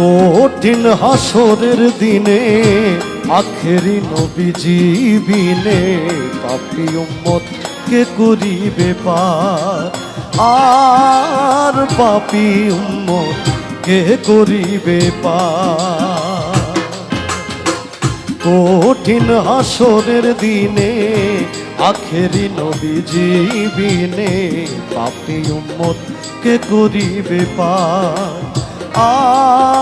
কঠিন হাসরের দিনে, আখেরি নবীজি বিনে পাপি উম্মত কে করিবে আর পাপি উম্মত কে করিবে পার। কঠিন হাসরের দিনে, আখেরি নবী জীবিনে পাপি উম্মত কে করিবে পার। আর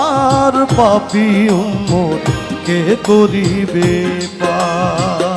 পাপি উম্মত কে করিবে পার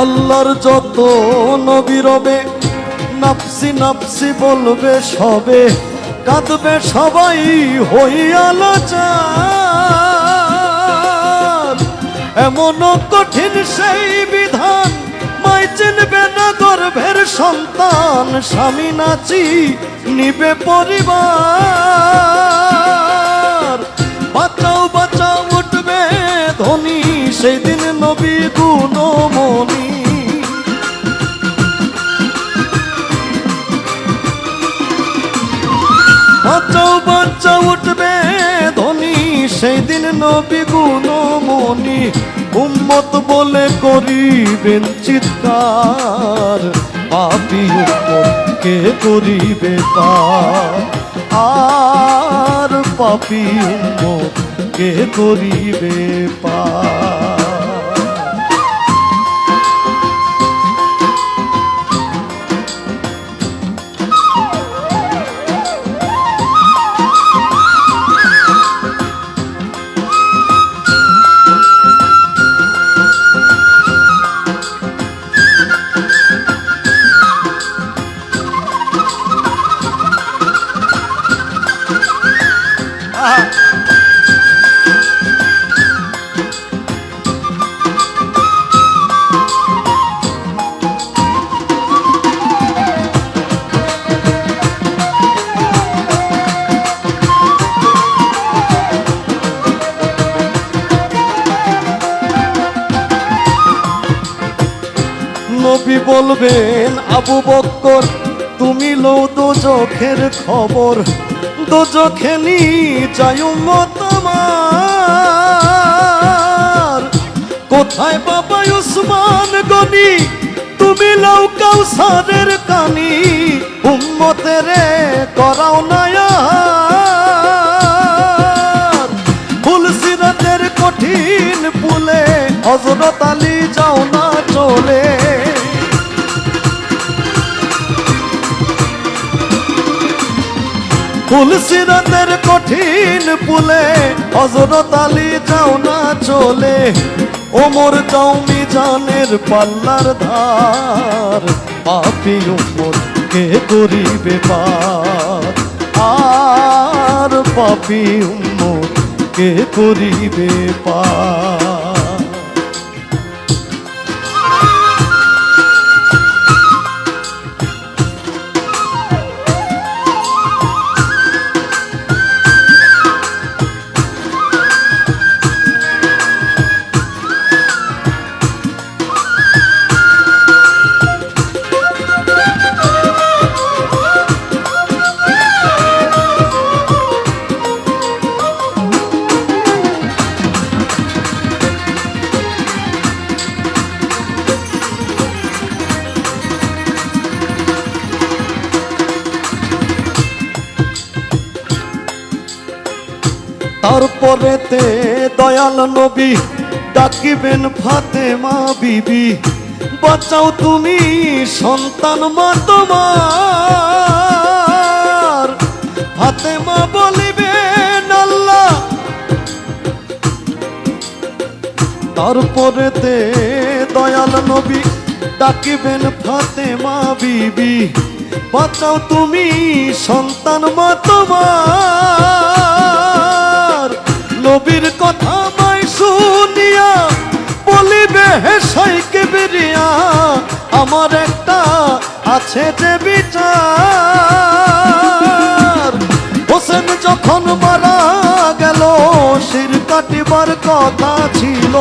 আল্লাহর যত নবী রবে নাপসি নাপসি বলবে সবে, কাঁদবে সবাই হইয়াল এমন কঠিন সেই বিধান, মাই চিনবে না গর্ভের সন্তান, স্বামী নাচি নিবে পরিবার। বাঁচাও বাঁচাও, উঠবে ধনী, সেই দিন নবী গুণমণি বাঁচাও বাঁচাও উঠবে ধনী। সেই দিন নবী গুণমণি উম্মত বলে করিবেন চিৎকার। পাপি কে করিবে আর পাপি উম্মত কে করিবে পার নবী বলবেন আবু বক্কর তুমি লো দোজখের খবর। দোজখে নি যাই তোমার কোথায় বাবা উসমান গনি? তুমি লও কাউসারের কানি। উম্মতেরে করাও নায়ার। ফুল সিরাতের কঠিন পুলে হজরত আলী যাও না চলে। ফুল সিরাতের কঠিন পুলে হজরত আলী যাও না চলে, ওমর যাও মিজানের পাল্লার ধার। পাপি উমর কে করিবে পার, আর পাপি উম্মত কে করিবে পার। তারপরেতে দয়াল নবী ডাকিবেন ফাতেমা বিবি। বাঁচাও তুমি সন্তান মা তোমার। ফাতেমা বলিবেন আল্লাহ। তারপরেতে দয়াল নবী ডাকিবেন ফাতেমা বিবি। বাঁচাও তুমি সন্তান মা তোমার। নবীর কথা মাই শুনিয়া বলিবে, হে সাইকে বেরিয়া, আমার একটা আছে যে বিচার। হোসেন যখন মারা গেল, শির কাটিবার কথা ছিল।